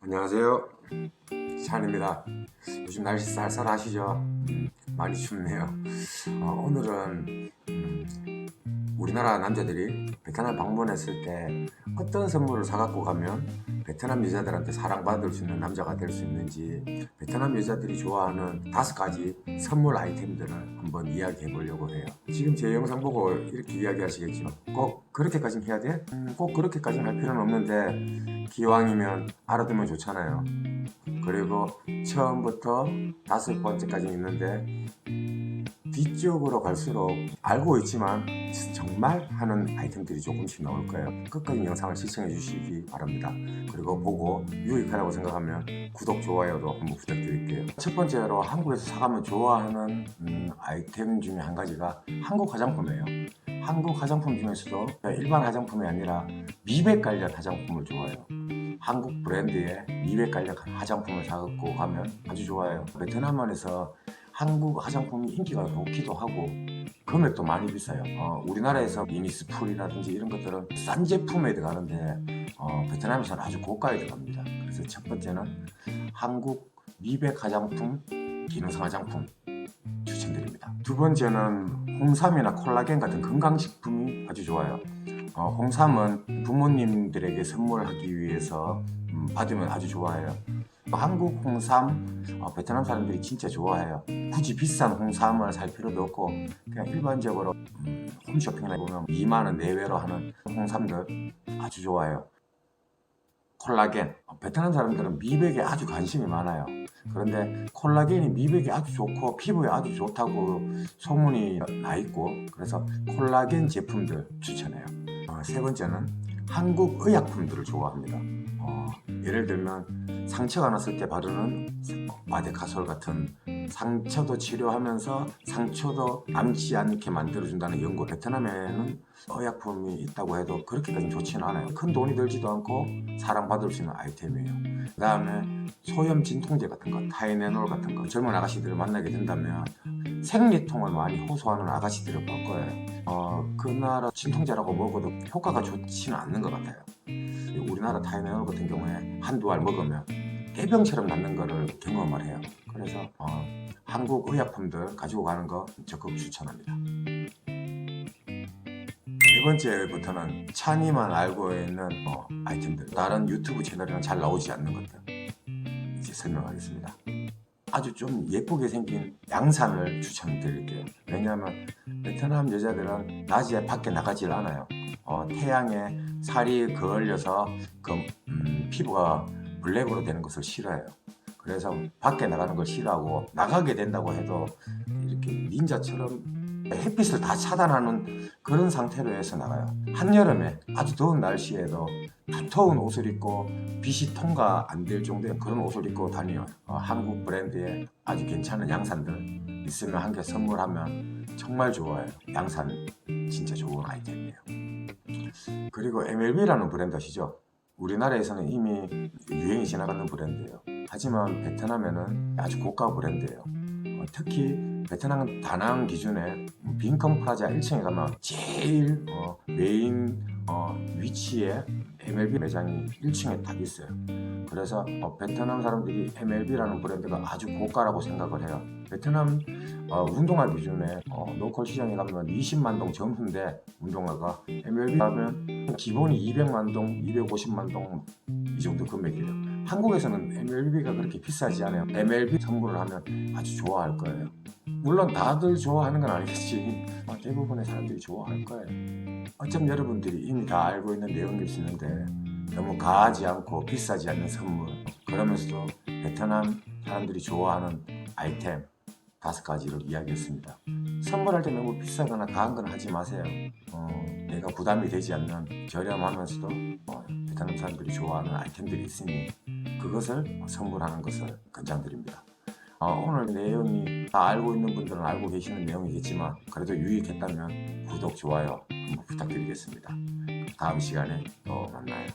안녕하세요. 찬입니다. 요즘 날씨 쌀쌀하시죠? 음, 많이 춥네요. 어, 오늘은 음, 우리나라 남자들이 베트남 방문했을 때 어떤 선물을 사갖고 가면 베트남 여자들한테 사랑받을 수 있는 남자가 될 수 있는지 베트남 여자들이 좋아하는 다섯 가지 선물 아이템들을 한번 이야기해 보려고 해요. 지금 제 영상 보고 이렇게 이야기하시겠죠. 꼭 그렇게까지는 해야 돼? 음, 꼭 그렇게까지는 할 필요는 없는데 기왕이면 알아두면 좋잖아요. 그리고 처음부터 다섯 번째까지 있는데 뒤쪽으로 갈수록 알고 있지만 정말 하는 아이템들이 조금씩 나올 거예요. 끝까지 영상을 시청해 주시기 바랍니다. 그리고 보고 유익하다고 생각하면 구독, 좋아요도 한번 부탁드릴게요. 첫 번째로 한국에서 사가면 좋아하는 음, 아이템 중에 한 가지가 한국 화장품이에요. 한국 화장품 중에서도 일반 화장품이 아니라 미백 관련 화장품을 좋아해요. 한국 브랜드의 미백 관련 화장품을 사갖고 가면 아주 좋아요. 베트남에서 한국 화장품이 인기가 좋기도 하고 금액도 많이 비싸요. 어, 우리나라에서 미니스풀이라든지 이런 것들은 싼 제품에 들어가는데 어, 베트남에서는 아주 고가에 들어갑니다. 그래서 첫 번째는 한국 미백 화장품, 기능성 화장품 추천드립니다. 두 번째는 홍삼이나 콜라겐 같은 건강식품이 아주 좋아요. 어, 홍삼은 부모님들에게 선물하기 위해서 음, 받으면 아주 좋아해요. 한국 홍삼 어, 베트남 사람들이 진짜 좋아해요. 굳이 비싼 홍삼을 살 필요도 없고 그냥 일반적으로 음, 홈쇼핑이나 보면 2만 원 내외로 하는 홍삼들 아주 좋아해요. 콜라겐 어, 베트남 사람들은 미백에 아주 관심이 많아요. 그런데 콜라겐이 미백에 아주 좋고 피부에 아주 좋다고 소문이 나 있고 그래서 콜라겐 제품들 추천해요. 어, 세 번째는 한국 의약품들을 좋아합니다. 어, 예를 들면 상처가 났을 때 바르는 마데카솔 같은 상처도 치료하면서 상처도 남지 않게 만들어준다는 연구 베트남에는 의약품이 있다고 해도 그렇게까지 좋지는 않아요. 큰 돈이 들지도 않고 사랑받을 수 있는 아이템이에요. 그 다음에 소염 진통제 같은 거 타이레놀 같은 거 젊은 아가씨들을 만나게 된다면 생리통을 많이 호소하는 아가씨들을 볼 거예요. 어, 그 나라 진통제라고 먹어도 효과가 좋지는 않는 것 같아요. 우리나라 타이레놀 같은 경우에 한두 알 먹으면 해병처럼 낫는 거를 경험을 해요. 그래서 어, 한국 의약품들 가지고 가는 거 적극 추천합니다. 네 번째부터는 찬이만 알고 있는 어, 아이템들 다른 유튜브 채널에는 잘 나오지 않는 것들 이제 설명하겠습니다. 아주 좀 예쁘게 생긴 양산을 추천드릴게요. 왜냐하면 베트남 여자들은 낮에 밖에 나가질 않아요. 어, 태양에 살이 그을려서 그 음, 피부가 블랙으로 되는 것을 싫어해요. 그래서 밖에 나가는 걸 싫어하고 나가게 된다고 해도 이렇게 닌자처럼 햇빛을 다 차단하는 그런 상태로 해서 나가요. 한여름에 아주 더운 날씨에도 두터운 옷을 입고 빛이 통과 안 될 정도의 그런 옷을 입고 다녀요. 어, 한국 브랜드의 아주 괜찮은 양산들 있으면 한 개 선물하면 정말 좋아요. 양산 진짜 좋은 아이템이에요. 그리고 MLB라는 브랜드 아시죠? 우리나라에서는 이미 유행이 지나가는 브랜드예요. 하지만 베트남에는 아주 고가 브랜드예요. 어, 특히 베트남 다낭 기준에 빈컴 플라자 1층에 가면 제일 어, 메인 어, 위치에 MLB 매장이 1층에 딱 있어요. 그래서 어, 베트남 사람들이 MLB라는 브랜드가 아주 고가라고 생각을 해요. 베트남 어, 운동화 기준에 어, 로컬 시장에 가면 20만 동 전후인데 운동화가 MLB 가면 기본이 200만 동, 250만 동 이 정도 금액이에요. 한국에서는 MLB가 그렇게 비싸지 않아요. MLB 선물을 하면 아주 좋아할 거예요. 물론 다들 좋아하는 건 아니겠지. 어, 대부분의 사람들이 좋아할 거예요. 어쩜 여러분들이 이미 다 알고 있는 내용일 수 있는데 너무 가하지 않고 비싸지 않는 선물 그러면서도 베트남 사람들이 좋아하는 아이템 다섯 가지를 이야기했습니다. 선물할 때 너무 비싸거나 가한 건 하지 마세요. 어, 내가 부담이 되지 않는 저렴하면서도 어, 베트남 사람들이 좋아하는 아이템들이 있으니 그것을 선물하는 것을 권장드립니다. 어, 오늘 내용이 다 알고 있는 분들은 알고 계시는 내용이겠지만 그래도 유익했다면 구독, 좋아요 한번 부탁드리겠습니다. 다음 시간에 또 만나요.